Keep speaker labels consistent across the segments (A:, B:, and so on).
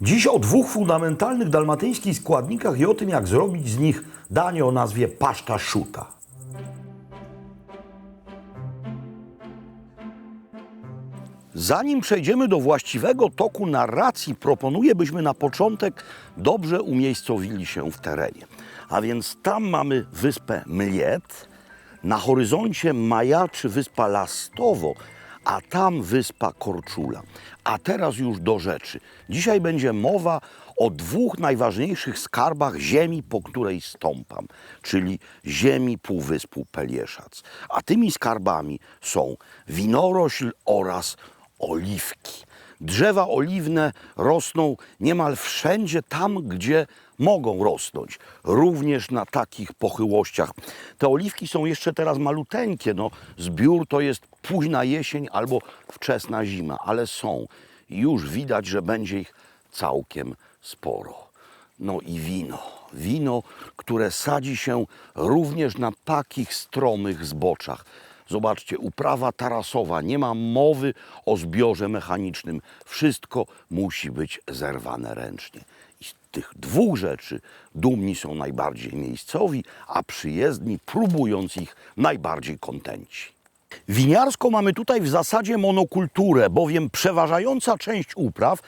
A: Dziś o dwóch fundamentalnych dalmatyńskich składnikach i o tym, jak zrobić z nich danie o nazwie paszta szuta. Zanim przejdziemy do właściwego toku narracji, proponuję, byśmy na początek dobrze umiejscowili się w terenie. A więc tam mamy wyspę Mliet, na horyzoncie majaczy wyspa Lastowo, a tam wyspa Korczula. A teraz już do rzeczy. Dzisiaj będzie mowa o dwóch najważniejszych skarbach ziemi, po której stąpam, czyli ziemi Półwyspu Pelieszac. A tymi skarbami są winorośl oraz oliwki. Drzewa oliwne rosną niemal wszędzie tam, gdzie mogą rosnąć, również na takich pochyłościach. Te oliwki są jeszcze teraz maluteńkie, no zbiór to jest późna jesień albo wczesna zima, ale są. Już widać, że będzie ich całkiem sporo. No i wino. Wino, które sadzi się również na takich stromych zboczach. Zobaczcie, uprawa tarasowa, nie ma mowy o zbiorze mechanicznym. Wszystko musi być zerwane ręcznie. I z tych dwóch rzeczy dumni są najbardziej miejscowi, a przyjezdni, próbując ich, najbardziej kontenci. Winiarsko mamy tutaj w zasadzie monokulturę, bowiem przeważająca część upraw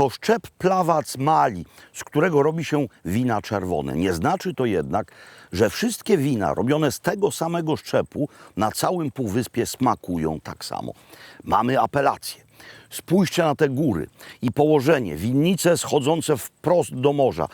A: to szczep plawac mali, z którego robi się wina czerwone. Nie znaczy to jednak, że wszystkie wina robione z tego samego szczepu na całym półwyspie smakują tak samo. Mamy apelację. Spójrzcie na te góry i położenie, winnice schodzące wprost do morza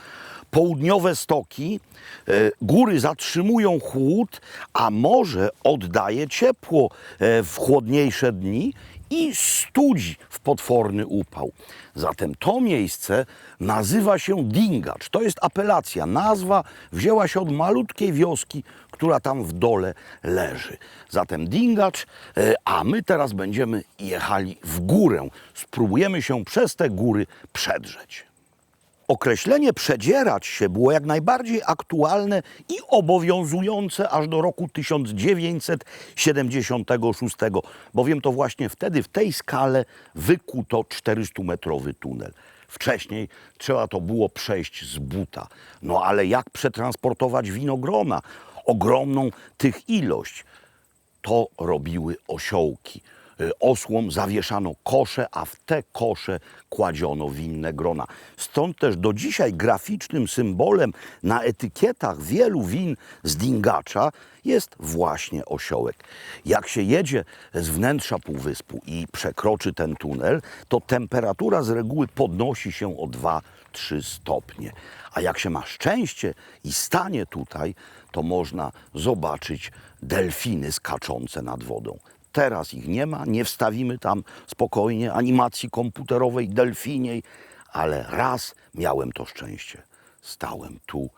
A: południowe stoki, e, góry zatrzymują chłód, a morze oddaje ciepło e, w chłodniejsze dni i studzi w potworny upał. Zatem to miejsce nazywa się Dingacz. To jest apelacja. Nazwa wzięła się od malutkiej wioski, która tam w dole leży. Zatem Dingacz, e, a my teraz będziemy jechali w górę. Spróbujemy się przez te góry przedrzeć. Określenie przedzierać się było jak najbardziej aktualne i obowiązujące aż do roku 1976, bowiem to właśnie wtedy w tej skale wykuto 400-metrowy tunel. Wcześniej trzeba to było przejść z buta. No ale jak przetransportować winogrona? Ogromną tych ilość. To robiły osiołki. Y, Osłom zawieszano kosze, a w te kosze kładziono winne grona. Stąd też do dzisiaj graficznym symbolem na etykietach wielu win z Dingacza jest właśnie osiołek. Jak się jedzie z wnętrza półwyspu i przekroczy ten tunel, to temperatura z reguły podnosi się o 2-3 stopnie. A jak się ma szczęście i stanie tutaj, to można zobaczyć delfiny skaczące nad wodą. Teraz ich nie ma, nie wstawimy tam spokojnie animacji komputerowej, delfiniej, ale raz miałem to szczęście. Stałem tu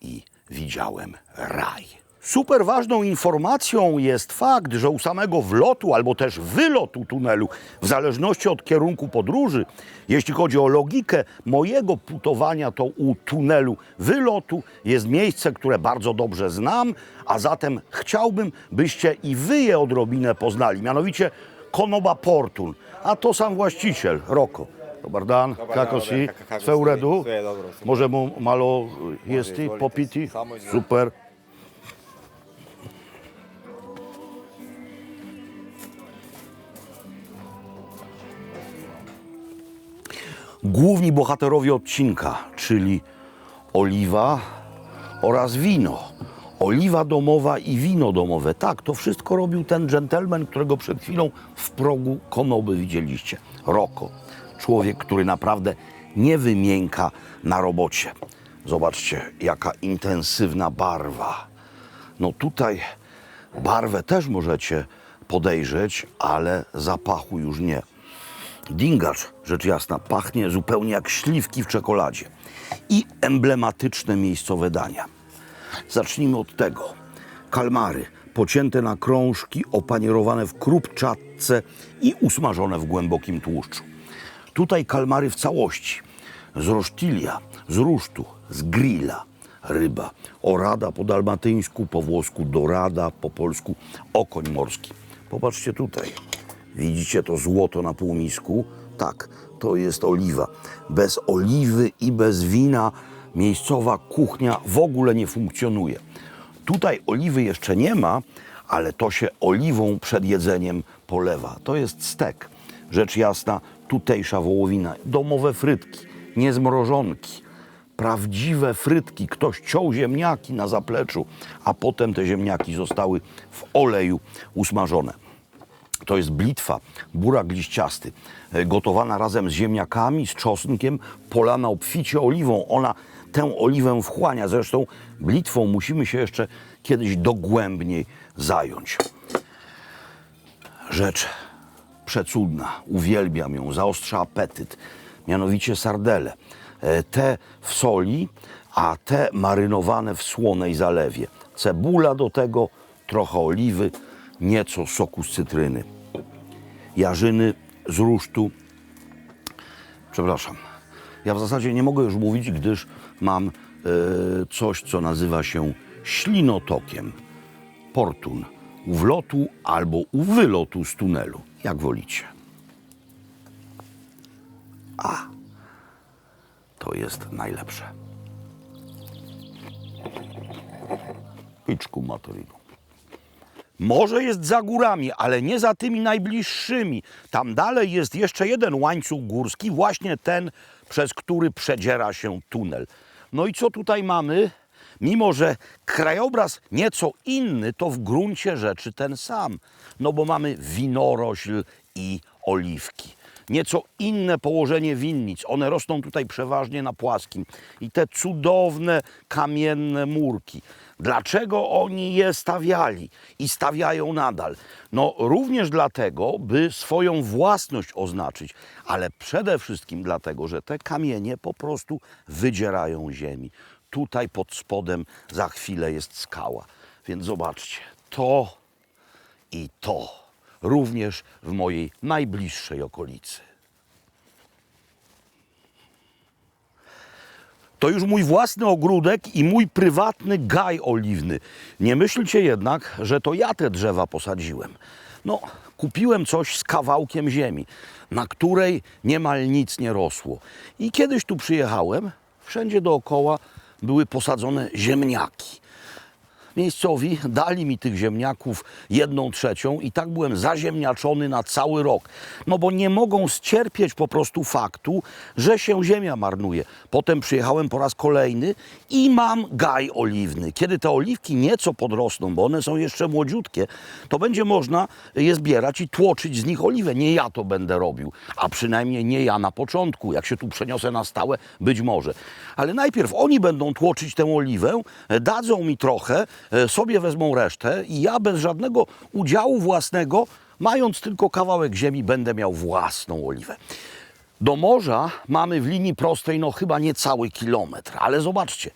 A: i widziałem raj. Super ważną informacją jest fakt, że u samego wlotu albo też wylotu tunelu, w zależności od kierunku podróży, jeśli chodzi o logikę mojego putowania, to u tunelu wylotu jest miejsce, które bardzo dobrze znam, a zatem chciałbym, byście i wy je odrobinę poznali, mianowicie Konoba Portun, a to sam właściciel, Roko. Dobar dan,
B: Dobar
A: kako
B: dan,
A: si?
B: Robert, kako
A: Sve u
B: si?
A: redu?
B: Sve je dobro, super.
A: Možemo malo jesti, popiti?
B: Samo izvolite.
A: Super. Główni bohaterowie odcinka, czyli oliwa oraz wino. Oliwa domowa i wino domowe. Tak, to wszystko robił ten dżentelmen, którego przed chwilą w progu konoby widzieliście. Roko. Człowiek, który naprawdę nie wymięka na robocie. Zobaczcie, jaka intensywna barwa. No tutaj barwę też możecie podejrzeć, ale zapachu już nie. Dingacz, rzecz jasna, pachnie zupełnie jak śliwki w czekoladzie. I emblematyczne miejscowe dania. Zacznijmy od tego. Kalmary, pocięte na krążki, opanierowane w krupczatce i usmażone w głębokim tłuszczu. Tutaj kalmary w całości. Z rosztilia, z rusztu, z grilla, ryba, orada po dalmatyńsku, po włosku dorada, po polsku okoń morski. Popatrzcie tutaj. Widzicie to złoto na półmisku? Tak, to jest oliwa. Bez oliwy i bez wina miejscowa kuchnia w ogóle nie funkcjonuje. Tutaj oliwy jeszcze nie ma, ale to się oliwą przed jedzeniem polewa. To jest stek. Rzecz jasna, tutejsza wołowina. Domowe frytki, nie zmrożonki. Prawdziwe frytki. Ktoś ciął ziemniaki na zapleczu, a potem te ziemniaki zostały w oleju usmażone. To jest blitwa, burak liściasty, e, gotowana razem z ziemniakami, z czosnkiem, polana obficie oliwą. Ona tę oliwę wchłania. Zresztą blitwą musimy się jeszcze kiedyś dogłębniej zająć. Rzecz przecudna, uwielbiam ją, zaostrza apetyt, mianowicie sardele. E, Te w soli, a te marynowane w słonej zalewie. Cebula do tego, trochę oliwy, nieco soku z cytryny. Jarzyny z rusztu. Przepraszam, ja w zasadzie nie mogę już mówić, gdyż mam e, coś, co nazywa się ślinotokiem. Portun u wlotu albo u wylotu z tunelu, jak wolicie. A, to jest najlepsze. Piczku materinu. Morze jest za górami, ale nie za tymi najbliższymi. Tam dalej jest jeszcze jeden łańcuch górski, właśnie ten, przez który przedziera się tunel. No i co tutaj mamy? Mimo, że krajobraz nieco inny, to w gruncie rzeczy ten sam. No bo mamy winorośl i oliwki. Nieco inne położenie winnic. One rosną tutaj przeważnie na płaskim. I te cudowne kamienne murki. Dlaczego oni je stawiali i stawiają nadal? No również dlatego, by swoją własność oznaczyć, ale przede wszystkim dlatego, że te kamienie po prostu wydzierają ziemi. Tutaj pod spodem za chwilę jest skała. Więc zobaczcie, to i to również w mojej najbliższej okolicy. To już mój własny ogródek i mój prywatny gaj oliwny. Nie myślcie jednak, że to ja te drzewa posadziłem. No, kupiłem coś z kawałkiem ziemi, na której niemal nic nie rosło. I kiedyś tu przyjechałem, wszędzie dookoła były posadzone ziemniaki. Miejscowi dali mi tych ziemniaków jedną trzecią i tak byłem zaziemniaczony na cały rok. No bo nie mogą scierpieć po prostu faktu, że się ziemia marnuje. Potem przyjechałem po raz kolejny i mam gaj oliwny. Kiedy te oliwki nieco podrosną, bo one są jeszcze młodziutkie, to będzie można je zbierać i tłoczyć z nich oliwę. Nie ja to będę robił, a przynajmniej nie ja na początku. Jak się tu przeniosę na stałe, być może. Ale najpierw oni będą tłoczyć tę oliwę, dadzą mi trochę, sobie wezmą resztę i ja bez żadnego udziału własnego, mając tylko kawałek ziemi, będę miał własną oliwę. Do morza mamy w linii prostej no chyba niecały kilometr, ale zobaczcie,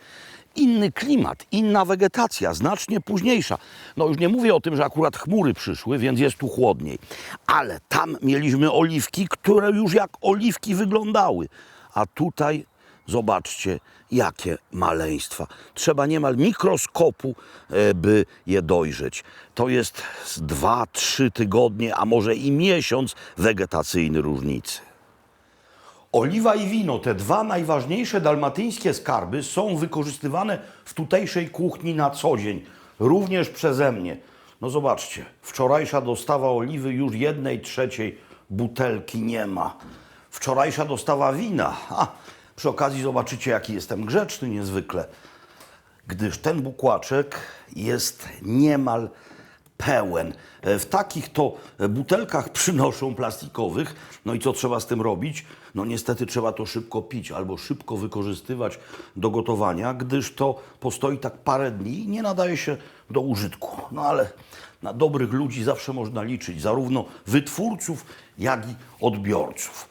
A: inny klimat, inna wegetacja, znacznie późniejsza. No już nie mówię o tym, że akurat chmury przyszły, więc jest tu chłodniej. Ale tam mieliśmy oliwki, które już jak oliwki wyglądały. A tutaj zobaczcie, jakie maleństwa. Trzeba niemal mikroskopu, e, by je dojrzeć. To jest dwa, trzy tygodnie, a może i miesiąc wegetacyjny różnicy. Oliwa i wino, te dwa najważniejsze dalmatyńskie skarby, są wykorzystywane w tutejszej kuchni na co dzień, również przeze mnie. No zobaczcie, wczorajsza dostawa oliwy już jednej trzeciej butelki nie ma. Wczorajsza dostawa wina, a przy okazji zobaczycie, jaki jestem grzeczny niezwykle, gdyż ten bukłaczek jest niemal pełen. E, W takich to butelkach przynoszą plastikowych. No i co trzeba z tym robić? No niestety trzeba to szybko pić albo szybko wykorzystywać do gotowania, gdyż to postoi tak parę dni i nie nadaje się do użytku. No ale na dobrych ludzi zawsze można liczyć, zarówno wytwórców, jak i odbiorców.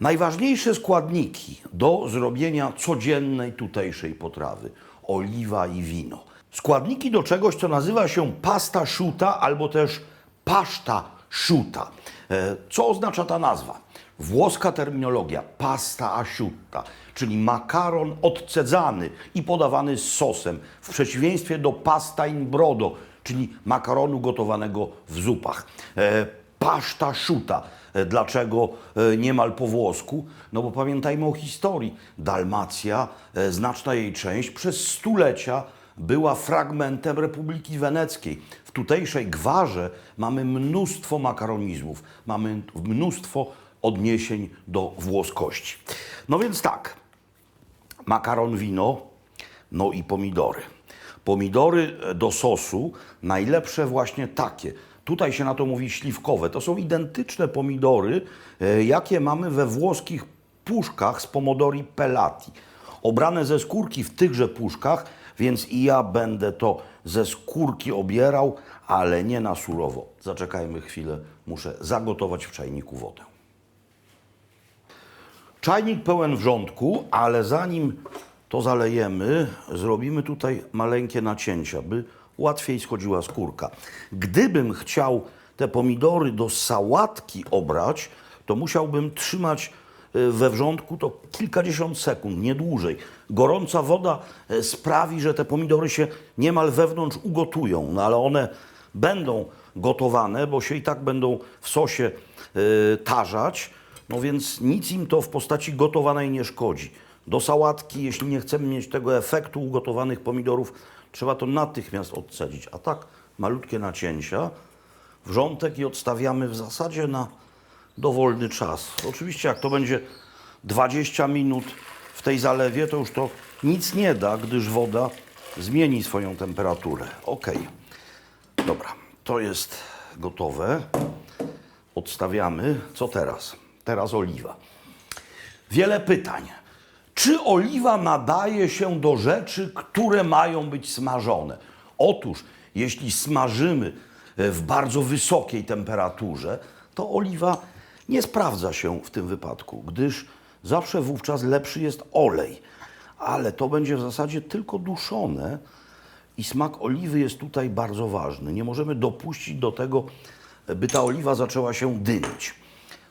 A: Najważniejsze składniki do zrobienia codziennej tutejszej potrawy: oliwa i wino. Składniki do czegoś, co nazywa się pasta szuta albo też paszta szuta. E, Co oznacza ta nazwa? Włoska terminologia pasta asciutta, czyli makaron odcedzany i podawany z sosem, w przeciwieństwie do pasta in brodo, czyli makaronu gotowanego w zupach. Paszta szuta. E, Dlaczego e, niemal po włosku? No bo pamiętajmy o historii. Dalmacja, e, znaczna jej część, przez stulecia była fragmentem Republiki Weneckiej. W tutejszej gwarze mamy mnóstwo makaronizmów, mamy mnóstwo odniesień do włoskości. No więc tak, makaron wino, no i pomidory. Pomidory do sosu, najlepsze właśnie takie. Tutaj się na to mówi śliwkowe. To są identyczne pomidory, e, jakie mamy we włoskich puszkach z pomodori pelati. Obrane ze skórki w tychże puszkach, więc i ja będę to ze skórki obierał, ale nie na surowo. Zaczekajmy chwilę, muszę zagotować w czajniku wodę. Czajnik pełen wrzątku, ale zanim to zalejemy, zrobimy tutaj maleńkie nacięcia, by łatwiej schodziła skórka. Gdybym chciał te pomidory do sałatki obrać, to musiałbym trzymać y, we wrzątku to kilkadziesiąt sekund, nie dłużej. Gorąca woda y, sprawi, że te pomidory się niemal wewnątrz ugotują, no ale one będą gotowane, bo się i tak będą w sosie y, tarzać, no więc nic im to w postaci gotowanej nie szkodzi. Do sałatki, jeśli nie chcemy mieć tego efektu ugotowanych pomidorów, trzeba to natychmiast odcedzić. A tak malutkie nacięcia, wrzątek i odstawiamy w zasadzie na dowolny czas. Oczywiście jak to będzie 20 minut w tej zalewie, to już to nic nie da, gdyż woda zmieni swoją temperaturę. Ok. Dobra, to jest gotowe. Odstawiamy. Co teraz? Teraz oliwa. Wiele pytań. Czy oliwa nadaje się do rzeczy, które mają być smażone? Otóż, jeśli smażymy e, w bardzo wysokiej temperaturze, to oliwa nie sprawdza się w tym wypadku, gdyż zawsze wówczas lepszy jest olej. Ale to będzie w zasadzie tylko duszone i smak oliwy jest tutaj bardzo ważny. Nie możemy dopuścić do tego, by ta oliwa zaczęła się dymić.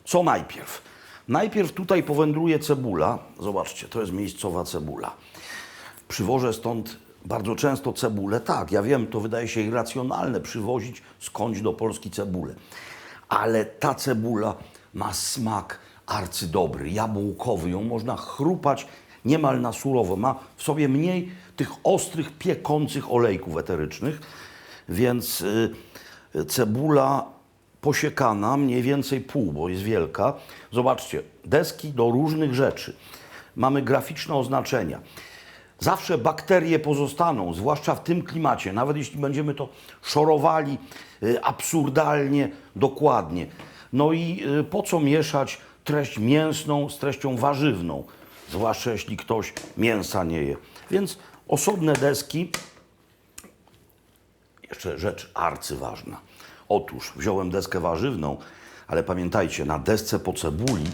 A: Co najpierw? Najpierw tutaj powędruje cebula. Zobaczcie, to jest miejscowa cebula. Przywożę stąd bardzo często cebulę. Tak, ja wiem, to wydaje się irracjonalne przywozić skądś do Polski cebulę. Ale ta cebula ma smak arcydobry, jabłkowy. Ją można chrupać niemal na surowo. Ma w sobie mniej tych ostrych, piekących olejków eterycznych, więc y, cebula posiekana, mniej więcej pół, bo jest wielka. Zobaczcie, deski do różnych rzeczy. Mamy graficzne oznaczenia. Zawsze bakterie pozostaną, zwłaszcza w tym klimacie, nawet jeśli będziemy to szorowali y, absurdalnie, dokładnie. No i y, po co mieszać treść mięsną z treścią warzywną, zwłaszcza jeśli ktoś mięsa nie je. Więc osobne deski jeszcze rzecz arcyważna. Otóż wziąłem deskę warzywną, ale pamiętajcie, na desce po cebuli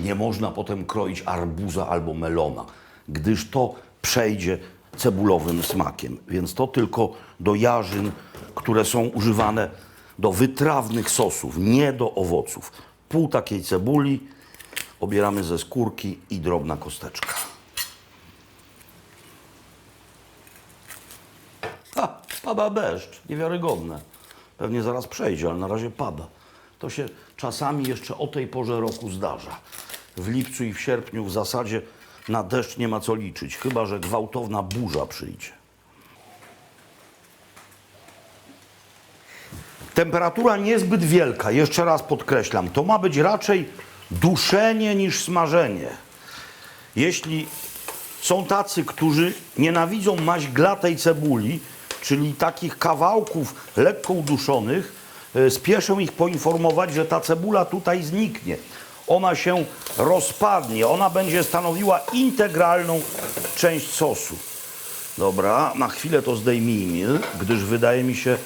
A: nie można potem kroić arbuza albo melona, gdyż to przejdzie cebulowym smakiem. Więc to tylko do jarzyn, które są używane do wytrawnych sosów, nie do owoców. Pół takiej cebuli obieramy ze skórki i drobna kosteczka. Ha, pada deszcz, niewiarygodne. Pewnie zaraz przejdzie, ale na razie pada. To się czasami jeszcze o tej porze roku zdarza. W lipcu i w sierpniu w zasadzie na deszcz nie ma co liczyć, chyba że gwałtowna burza przyjdzie. Temperatura niezbyt wielka, jeszcze raz podkreślam, to ma być raczej duszenie niż smażenie. Jeśli są tacy, którzy nienawidzą maźglatej cebuli, czyli takich kawałków lekko uduszonych, e, spieszę ich poinformować, że ta cebula tutaj zniknie. Ona się rozpadnie, ona będzie stanowiła integralną część sosu. Dobra, na chwilę to zdejmijmy, gdyż wydaje mi się,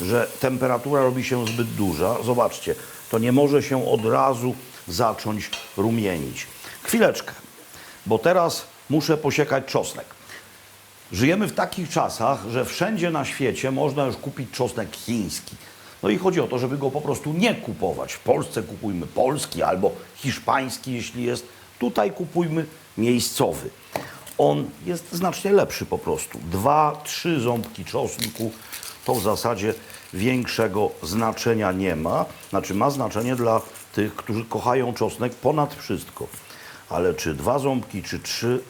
A: że temperatura robi się zbyt duża. Zobaczcie, to nie może się od razu zacząć rumienić. Chwileczkę, bo teraz muszę posiekać czosnek. Żyjemy w takich czasach, że wszędzie na świecie można już kupić czosnek chiński. No i chodzi o to, żeby go po prostu nie kupować. W Polsce kupujmy polski albo hiszpański, jeśli jest. Tutaj kupujmy miejscowy. On jest znacznie lepszy po prostu. Dwa, trzy ząbki czosnku to w zasadzie większego znaczenia nie ma. Znaczy ma znaczenie dla tych, którzy kochają czosnek ponad wszystko. Ale czy dwa ząbki, czy trzy,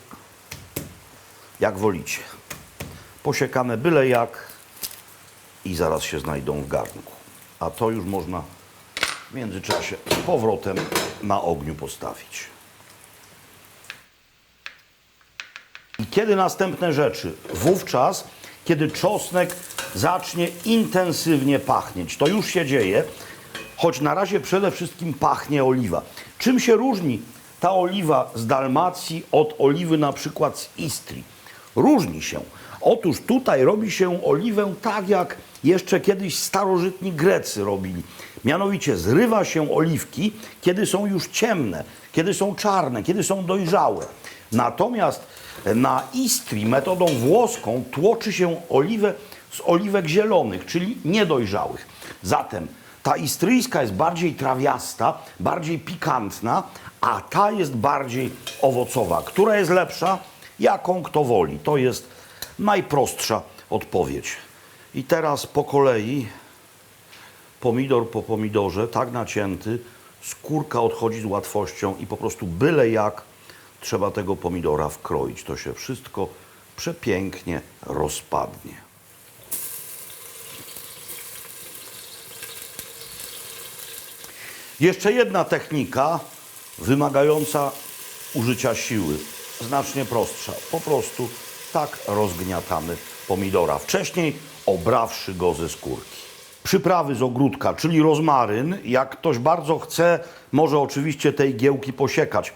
A: jak wolicie. Posiekane byle jak i zaraz się znajdą w garnku. A to już można w międzyczasie powrotem na ogniu postawić. I kiedy następne rzeczy? Wówczas, kiedy czosnek zacznie intensywnie pachnieć. To już się dzieje, choć na razie przede wszystkim pachnie oliwa. Czym się różni ta oliwa z Dalmacji od oliwy na przykład z Istrii? Różni się. Otóż tutaj robi się oliwę tak, jak jeszcze kiedyś starożytni Grecy robili. Mianowicie zrywa się oliwki, kiedy są już ciemne, kiedy są czarne, kiedy są dojrzałe. Natomiast na Istrii metodą włoską tłoczy się oliwę z oliwek zielonych, czyli niedojrzałych. Zatem ta istryjska jest bardziej trawiasta, bardziej pikantna, a ta jest bardziej owocowa. Która jest lepsza? Jaką kto woli. To jest najprostsza odpowiedź. I teraz po kolei pomidor po pomidorze, tak nacięty, skórka odchodzi z łatwością i po prostu byle jak trzeba tego pomidora wkroić. To się wszystko przepięknie rozpadnie. Jeszcze jedna technika wymagająca użycia siły, znacznie prostsza. Po prostu tak rozgniatamy pomidora, wcześniej obrawszy go ze skórki. Przyprawy z ogródka, czyli rozmaryn. Jak ktoś bardzo chce, może oczywiście tej giełki posiekać.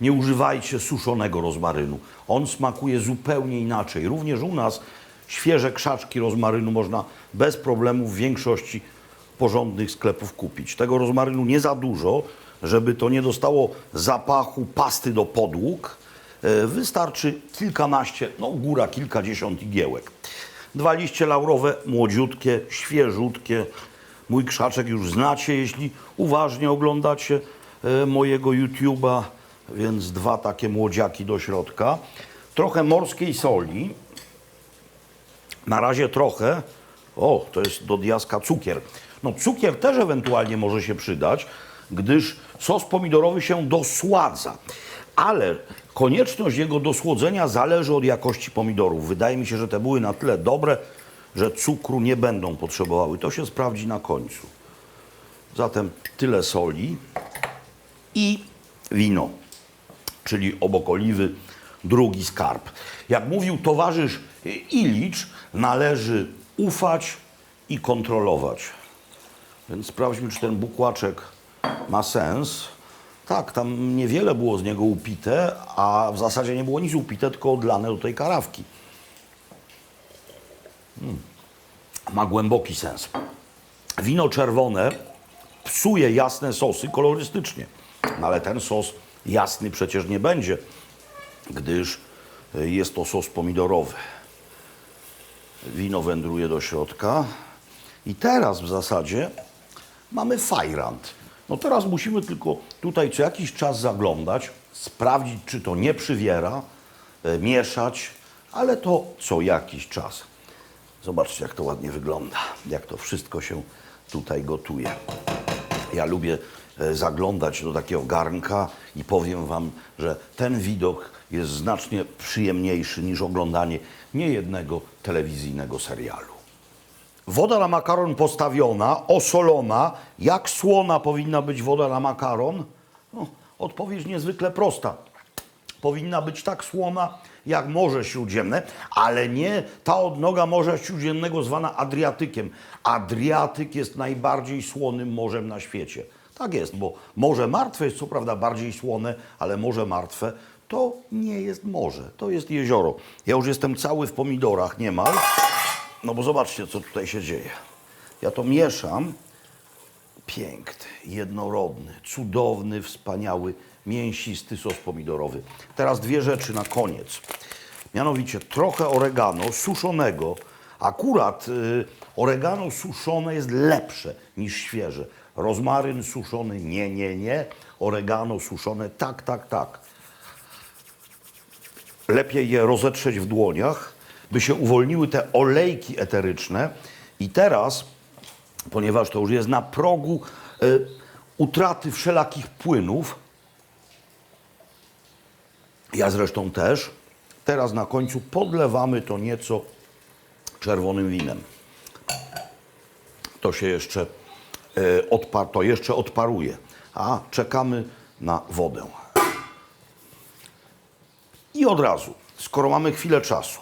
A: Nie używajcie suszonego rozmarynu. On smakuje zupełnie inaczej. Również u nas świeże krzaczki rozmarynu można bez problemu w większości porządnych sklepów kupić. Tego rozmarynu nie za dużo, żeby to nie dostało zapachu pasty do podłóg. E, Wystarczy kilkanaście, no góra kilkadziesiąt igiełek. Dwa liście laurowe, młodziutkie, świeżutkie. Mój krzaczek już znacie, jeśli uważnie oglądacie e, mojego YouTube'a, więc dwa takie młodziaki do środka. Trochę morskiej soli, na razie trochę. O, to jest do diaska cukier. No cukier też ewentualnie może się przydać, gdyż sos pomidorowy się dosładza. Ale konieczność jego dosłodzenia zależy od jakości pomidorów. Wydaje mi się, że te były na tyle dobre, że cukru nie będą potrzebowały. To się sprawdzi na końcu. Zatem tyle soli i wino czyli obok oliwy drugi skarb. Jak mówił towarzysz Ilicz, należy ufać i kontrolować. Więc sprawdźmy, czy ten bukłaczek ma sens. Tak, tam niewiele było z niego upite, a w zasadzie nie było nic upite, tylko odlane do tej karawki. Mm. Ma głęboki sens. Wino czerwone psuje jasne sosy kolorystycznie, no ale ten sos jasny przecież nie będzie, gdyż jest to sos pomidorowy. Wino wędruje do środka i teraz w zasadzie mamy fajrant. No teraz musimy tylko tutaj co jakiś czas zaglądać, sprawdzić, czy to nie przywiera, e, mieszać, ale to co jakiś czas. Zobaczcie, jak to ładnie wygląda, jak to wszystko się tutaj gotuje. Ja lubię e, zaglądać do takiego garnka i powiem Wam, że ten widok jest znacznie przyjemniejszy niż oglądanie niejednego telewizyjnego serialu. Woda na makaron postawiona, osolona. Jak słona powinna być woda na makaron? No, odpowiedź niezwykle prosta. Powinna być tak słona jak Morze Śródziemne, ale nie ta odnoga Morza Śródziemnego zwana Adriatykiem. Adriatyk jest najbardziej słonym morzem na świecie. Tak jest, bo Morze Martwe jest co prawda bardziej słone, ale Morze Martwe to nie jest morze, to jest jezioro. Ja już jestem cały w pomidorach niemal. No bo zobaczcie, co tutaj się dzieje. Ja to mieszam. Piękny, jednorodny, cudowny, wspaniały, mięsisty sos pomidorowy. Teraz dwie rzeczy na koniec. Mianowicie trochę oregano suszonego. Akurat y, oregano suszone jest lepsze niż świeże. Rozmaryn suszony nie, nie, nie. Oregano suszone tak, tak, tak lepiej je rozetrzeć w dłoniach, by się uwolniły te olejki eteryczne. I teraz ponieważ to już jest na progu e, utraty wszelakich płynów. Ja zresztą też. Teraz na końcu podlewamy to nieco czerwonym winem. To się jeszcze e, odpar, to jeszcze odparuje, a czekamy na wodę. I od razu, skoro mamy chwilę czasu,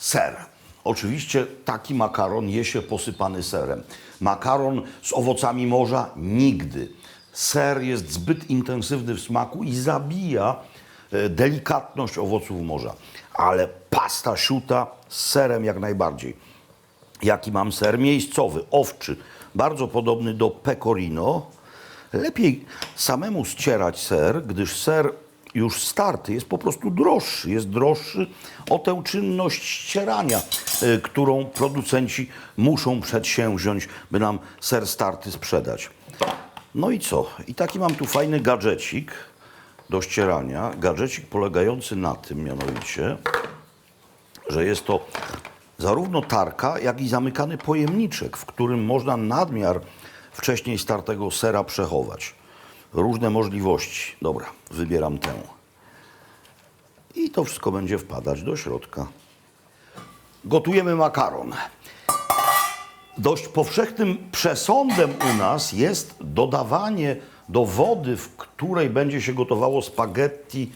A: ser. Oczywiście taki makaron je się posypany serem. Makaron z owocami morza nigdy. Ser jest zbyt intensywny w smaku i zabija e, delikatność owoców morza. Ale pasta siuta z serem jak najbardziej. Jaki mam ser? Miejscowy, owczy, bardzo podobny do pecorino. Lepiej samemu ścierać ser, gdyż ser już starty jest po prostu droższy. Jest droższy o tę czynność ścierania, y, którą producenci muszą przedsięwziąć, by nam ser starty sprzedać. No i co? I taki mam tu fajny gadżecik do ścierania. Gadżecik polegający na tym mianowicie, że jest to zarówno tarka, jak i zamykany pojemniczek, w którym można nadmiar wcześniej startego sera przechować. Różne możliwości. Dobra, wybieram tę. I to wszystko będzie wpadać do środka. Gotujemy makaron. Dość powszechnym przesądem u nas jest dodawanie do wody, w której będzie się gotowało spaghetti,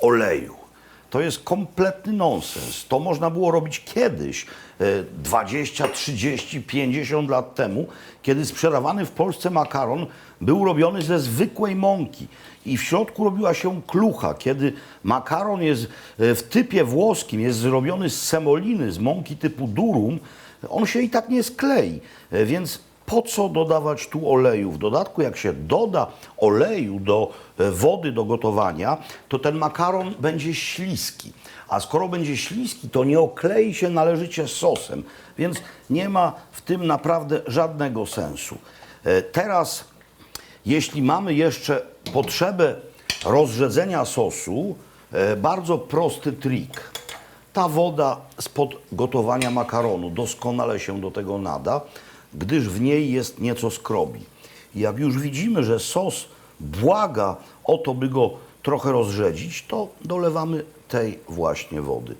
A: oleju. To jest kompletny nonsens. To można było robić kiedyś, e, 20, 30, 50 lat temu, kiedy sprzedawany w Polsce makaron był robiony ze zwykłej mąki i w środku robiła się klucha. Kiedy makaron jest e, w typie włoskim, jest zrobiony z semoliny, z mąki typu durum, on się i tak nie sklei. E, Więc po co dodawać tu oleju? W dodatku, jak się doda oleju do e, wody do gotowania, to ten makaron będzie śliski. A skoro będzie śliski, to nie oklei się należycie sosem, więc nie ma w tym naprawdę żadnego sensu. E, Teraz, jeśli mamy jeszcze potrzebę rozrzedzenia sosu, e, bardzo prosty trik. Ta woda spod gotowania makaronu doskonale się do tego nada, gdyż w niej jest nieco skrobi. Jak już widzimy, że sos błaga o to, by go trochę rozrzedzić, to dolewamy tej właśnie wody.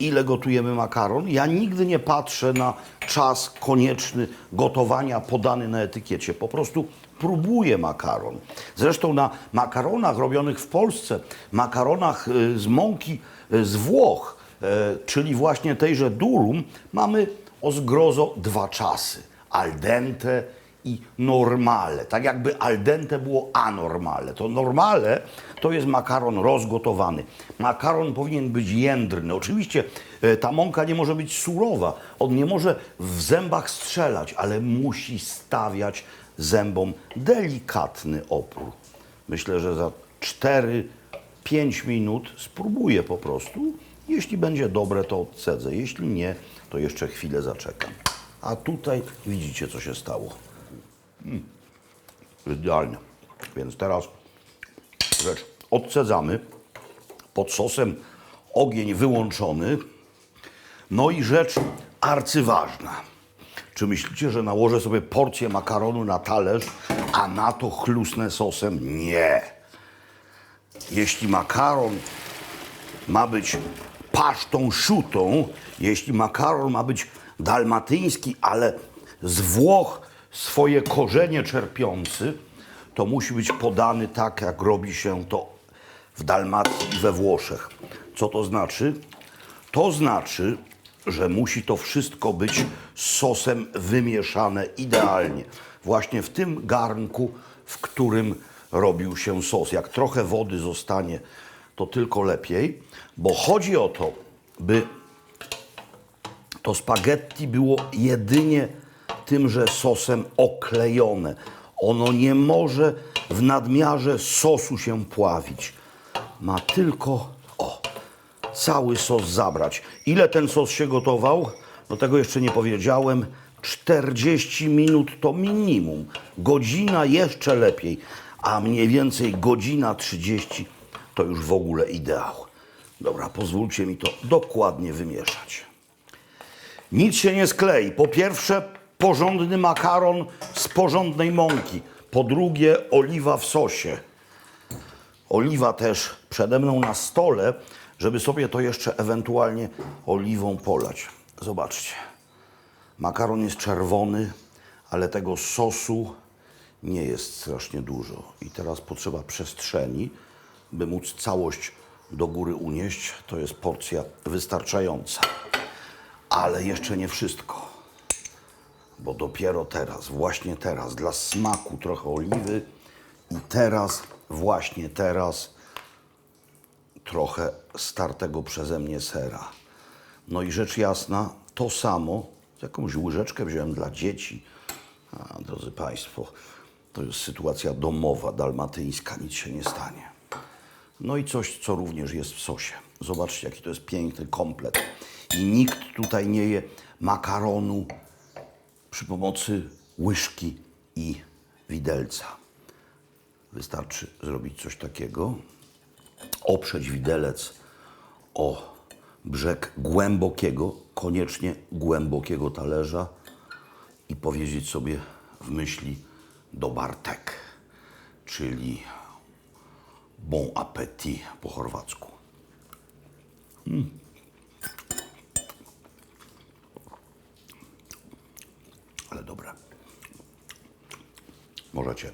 A: Ile gotujemy makaron? Ja nigdy nie patrzę na czas konieczny gotowania podany na etykiecie. Po prostu próbuję makaron. Zresztą na makaronach robionych w Polsce, makaronach y, z mąki y, z Włoch, e, czyli właśnie tejże durum, mamy o zgrozo dwa czasy. Al dente i normale. Tak jakby al dente było anormale. To normale to jest makaron rozgotowany. Makaron powinien być jędrny. Oczywiście e, ta mąka nie może być surowa. On nie może w zębach strzelać, ale musi stawiać zębom delikatny opór. Myślę, że za 4-5 minut spróbuję po prostu. Jeśli będzie dobre, to odcedzę. Jeśli nie, to jeszcze chwilę zaczekam. A tutaj widzicie, co się stało. Mm. Idealnie. Więc teraz rzecz odcedzamy. Pod sosem ogień wyłączony. No i rzecz arcyważna. Czy myślicie, że nałożę sobie porcję makaronu na talerz, a na to chlusnę sosem? Nie. Jeśli makaron ma być pasztą szutą, jeśli makaron ma być dalmatyński, ale z Włoch swoje korzenie czerpiący, to musi być podany tak, jak robi się to w Dalmacji i we Włoszech. Co to znaczy? To znaczy, że musi to wszystko być z sosem wymieszane idealnie. Właśnie w tym garnku, w którym robił się sos. Jak trochę wody zostanie, to tylko lepiej, bo chodzi o to, by to spaghetti było jedynie tymże sosem oklejone. Ono nie może w nadmiarze sosu się pławić. Ma tylko, o, cały sos zabrać. Ile ten sos się gotował? No tego jeszcze nie powiedziałem. 40 minut to minimum. Godzina jeszcze lepiej, a mniej więcej godzina 30 to już w ogóle ideał. Dobra, pozwólcie mi to dokładnie wymieszać. Nic się nie sklei. Po pierwsze, porządny makaron z porządnej mąki. Po drugie, oliwa w sosie. Oliwa też przede mną na stole, żeby sobie to jeszcze ewentualnie oliwą polać. Zobaczcie. Makaron jest czerwony, ale tego sosu nie jest strasznie dużo. I teraz potrzeba przestrzeni, by móc całość do góry unieść. To jest porcja wystarczająca. Ale jeszcze nie wszystko. Bo dopiero teraz, właśnie teraz, dla smaku trochę oliwy i teraz, właśnie teraz, trochę startego przeze mnie sera. No i rzecz jasna, to samo, jakąś łyżeczkę wziąłem dla dzieci. A, drodzy Państwo, to jest sytuacja domowa, dalmatyńska, nic się nie stanie. No i coś, co również jest w sosie. Zobaczcie, jaki to jest piękny komplet. I nikt tutaj nie je makaronu przy pomocy łyżki i widelca. Wystarczy zrobić coś takiego, oprzeć widelec o brzeg głębokiego, koniecznie głębokiego talerza i powiedzieć sobie w myśli do Bartek, czyli bon appétit po chorwacku. Ale dobre. Możecie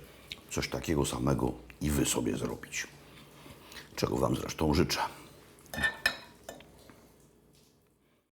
A: coś takiego samego i wy sobie zrobić. Czego wam zresztą życzę.